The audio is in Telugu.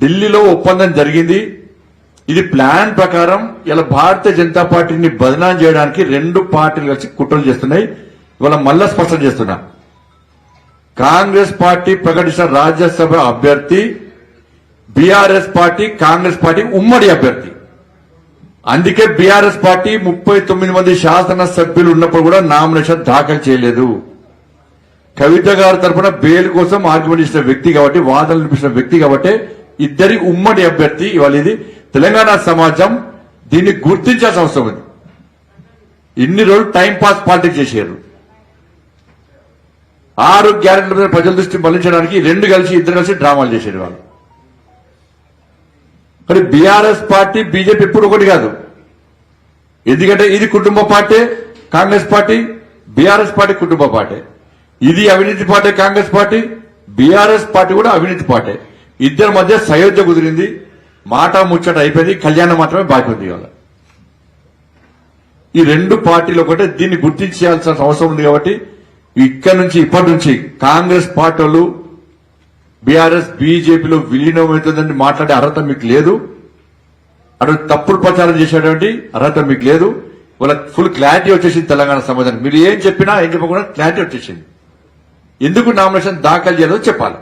ఢిల్లీలో ఒప్పందం జరిగింది. ఇది ప్లాన్ ప్రకారం ఇలా భారతీయ జనతా పార్టీని బదనాం చేయడానికి రెండు పార్టీలు కలిసి కుట్రలు చేస్తున్నాయి. ఇవాళ మళ్ళా స్పష్టం చేస్తున్నా. కాంగ్రెస్ పార్టీ ప్రకటించిన రాజ్యసభ అభ్యర్థి బీఆర్ఎస్ పార్టీ కాంగ్రెస్ పార్టీ ఉమ్మడి అభ్యర్థి. అందుకే బీఆర్ఎస్ పార్టీ ముప్పై తొమ్మిది మంది శాసన సభ్యులు ఉన్నప్పుడు కూడా నామినేషన్ దాఖలు చేయలేదు. కవిత గారి తరఫున బెయిల్ కోసం ఆర్గ్యుమెంట్ ఇచ్చిన వ్యక్తి కాబట్టి వాదనలు వినిపించిన వ్యక్తి కాబట్టి ఇద్దరి ఉమ్మడి అభ్యర్థి ఇవాళ ఇది తెలంగాణ సమాజం దీన్ని గుర్తించాల్సిన అవసరం ఉంది. ఇన్ని రోజులు టైం పాస్ పాలిటిక్స్ చేశారు. ఆరు గ్యారెంటీల మీద ప్రజల దృష్టి మళ్ళించడానికి రెండు కలిసి ఇద్దరు కలిసి డ్రామాలు చేశారు వాళ్ళు మరి బీఆర్ఎస్ పార్టీ బీజేపీ ఎప్పుడు ఒకటి కాదు. ఎందుకంటే ఇది కుటుంబ party Congress party BRS party కుటుంబ పార్టీ. ఇది అవినీతి party Congress party BRS party కూడా అవినీతి పార్టీ. ఇద్దరి మధ్య సయోధ్య కుదిరింది. మాట ముచ్చట అయిపోయింది. కళ్యాణం మాత్రమే బాకీ ఉంది ఇవాళ. ఈ రెండు పార్టీలు ఒకటే. దీన్ని గుర్తించాల్సిన అవసరం ఉంది కాబట్టి ఇక్కడ నుంచి ఇప్పటి నుంచి కాంగ్రెస్ పార్టీలు బీఆర్ఎస్ బీజేపీలో విలీనం అవుతుందని మాట్లాడే అర్హత మీకు లేదు. అటు తప్పుడు ప్రచారం చేసేటువంటి అర్హత మీకు లేదు. వాళ్ళ ఫుల్ క్లారిటీ వచ్చేసింది తెలంగాణ సమాజానికి. మీరు ఏం చెప్పినా ఏం చెప్పకుండా క్లారిటీ వచ్చేసింది. ఎందుకు నామినేషన్ దాఖలు చేయాలో చెప్పాలి.